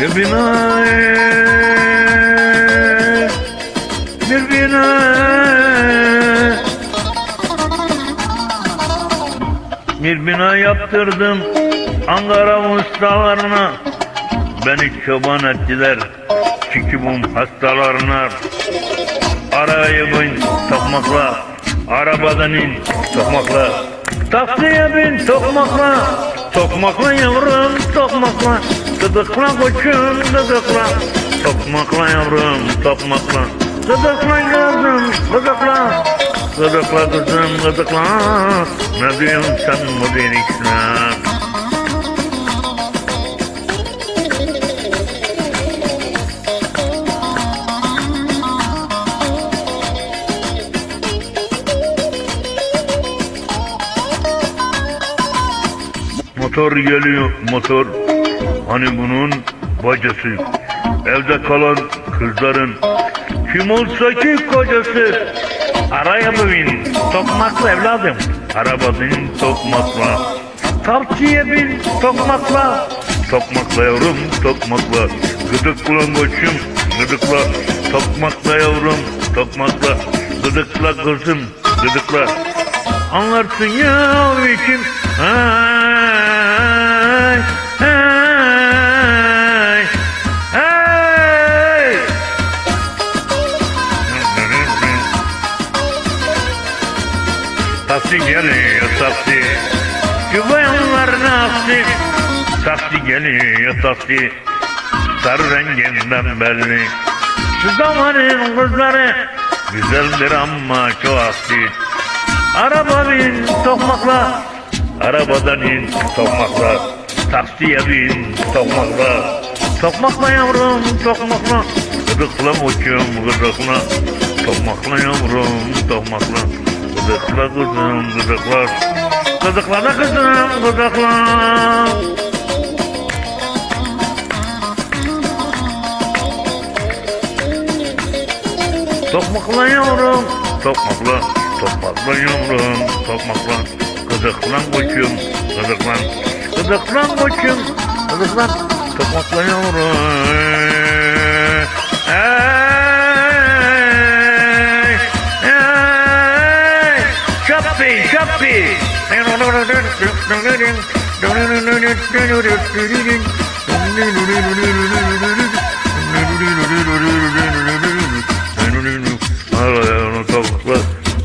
Bir binaya Bir binaya Bir bina yaptırdım Ankara ustalarına. Beni çoban ettiler Çünkü bu hastalarına. Araya bin tokmakla Arabadan in tokmakla Taksiye bin tokmakla Tokmakla yavrum tokmakla Gıdıkla koçum gıdıkla Tokmakla yavrum tokmakla Gıdıkla kızım gıdıkla Gıdıkla kızım gıdıkla Ne diyorsun sen bu delikle Motor geliyor motor. Hani bunun bacası. Evde kalan kızların. Kim olsa ki kocası. Araya bin. Tokmakla evladım. Araba bin tokmakla. Tavsiye bin tokmakla. Tokmakla yavrum tokmakla. Gıdıkla koçum gıdıkla. Tokmakla yavrum tokmakla. Gıdıkla kızım gıdıkla. Anlarsın ya içim. Ay, Taksi geliyor. Şu bayanlar nasıl? Taksi geliyor taksi. Sarı renginden belli. Şu zamanın kızları güzeldir ama çok aksi. Araba bin tokmakla Arabadan in tokmakla Taksiye bin tokmakla Tokmakla yavrum tokmakla Gıdıkla uçum gıdıkla Tokmakla yavrum tokmakla Gıdıkla kızım gıdıkla Gıdıkla da kızım gıdıkla Tokmakla yavrum, tokmakla, tokmakla yavrum, tokmakla. Gıdıklan koçum, gıdıklan, gıdıklan koçum, gıdıklan, tokmakla yavrum. Şappi, şappi. Tokmakla,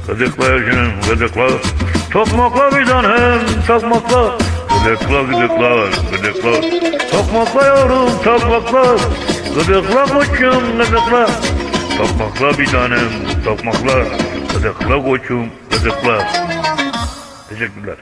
gıdıkla yaşım, gıdıkla. Tokmakla bir tanem, tokmakla. Gıdıkla, gıdıkla, gıdıkla. Tokmakla yavrum, tokmakla. Gıdıkla koçum, gıdıkla. Tokmakla bir tanem, tokmakla. Gıdıkla koçum, gıdıkla. Teşekkürler.